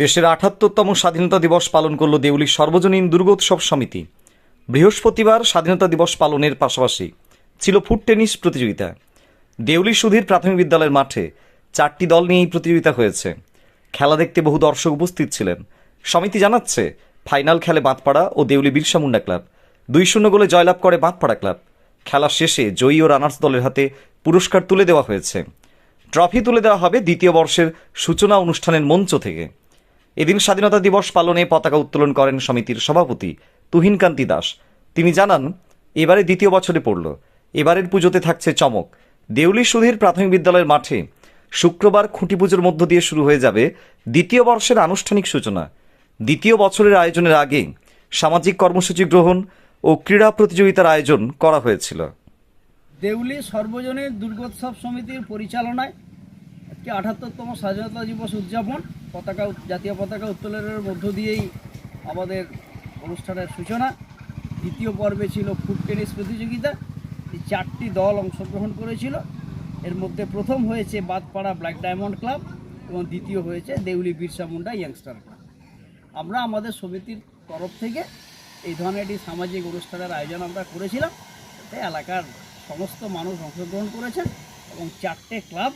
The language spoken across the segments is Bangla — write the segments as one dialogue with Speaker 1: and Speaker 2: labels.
Speaker 1: দেশের আঠাত্তরতম স্বাধীনতা দিবস পালন করল দেউলি সর্বজনীন দুর্গোৎসব সমিতি। বৃহস্পতিবার স্বাধীনতা দিবস পালনের পাশাপাশি ছিল ফুট টেনিস প্রতিযোগিতা। দেউলি সুধীর প্রাথমিক বিদ্যালয়ের মাঠে চারটি দল নিয়ে এই প্রতিযোগিতা হয়েছে। খেলা দেখতে বহু দর্শক উপস্থিত ছিলেন। সমিতি জানাচ্ছে, ফাইনাল খেলে বাঁধপাড়া ও দেউলি বিরসা মুন্ডা ক্লাব। দুই শূন্য গোলে জয়লাভ করে বাঁধপাড়া ক্লাব। খেলা শেষে জয়ী ও রানার্স দলের হাতে পুরস্কার তুলে দেওয়া হয়েছে। ট্রফি তুলে দেওয়া হবে দ্বিতীয় বর্ষের সূচনা অনুষ্ঠানের মঞ্চ থেকে। এদিন স্বাধীনতা দিবস পালনে পতাকা উত্তোলন করেন সমিতির সভাপতি তুহিনকান্তি দাস। তিনি জানান, এবারে দ্বিতীয় বছরে পড়ল। এবারের পুজোতে থাকছে চমক। দেউলি সুধীর প্রাথমিক বিদ্যালয়ের মাঠে শুক্রবার খুঁটি পুজোর মধ্য দিয়ে শুরু হয়ে যাবে দ্বিতীয় বর্ষের আনুষ্ঠানিক সূচনা। দ্বিতীয় বছরের আয়োজনের আগে সামাজিক কর্মসূচি গ্রহণ ও ক্রীড়া প্রতিযোগিতার আয়োজন করা হয়েছিল।
Speaker 2: দেউলি সর্বজনীন দুর্গোৎসব সমিতির পরিচালনায় আজকে আঠাত্তরতম স্বাধীনতা দিবস উদযাপন। পতাকা জাতীয় পতাকা উত্তোলনের মধ্য দিয়েই আমাদের অনুষ্ঠানের সূচনা। দ্বিতীয় পর্বে ছিল ফুট টেনিস প্রতিযোগিতা। এই চারটি দল অংশগ্রহণ করেছিল। এর মধ্যে প্রথম হয়েছে বাদপাড়া ব্ল্যাক ডায়মন্ড ক্লাব এবং দ্বিতীয় হয়েছে দেউলি বিরসা মুন্ডা ইয়াংস্টার ক্লাব। আমরা আমাদের সমিতির তরফ থেকে এই ধরনের একটি সামাজিক অনুষ্ঠানের আয়োজন আমরা করেছিলাম। এলাকার সমস্ত মানুষ অংশগ্রহণ করেছেন এবং চারটে ক্লাব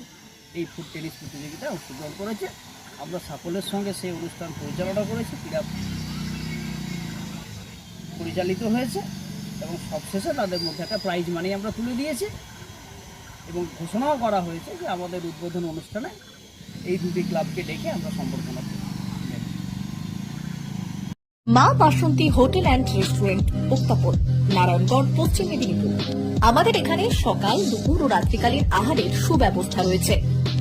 Speaker 2: এই ফুট টেনিস প্রতিযোগিতায় অংশগ্রহণ করেছে। আমরা সাফল্যের সঙ্গে সেই অনুষ্ঠান পরিচালনা করেছি। ক্রীড়া পরিচালিত হয়েছে এবং সবশেষে তাদের মধ্যে একটা প্রাইজ মানি আমরা তুলে দিয়েছি এবং ঘোষণাও করা হয়েছে যে আমাদের উদ্বোধন অনুষ্ঠানে এই দুটি ক্লাবকে ডেকে আমরা সম্বর্ধনা করি
Speaker 3: Maa Basanti hotel and restaurant, উত্তাপন, Narayangarh, Paschim Medinipur. আমাদের এখানে সকাল, দুপুর ও রাত্রিকালীন আহারের সুব্যবস্থা রয়েছে।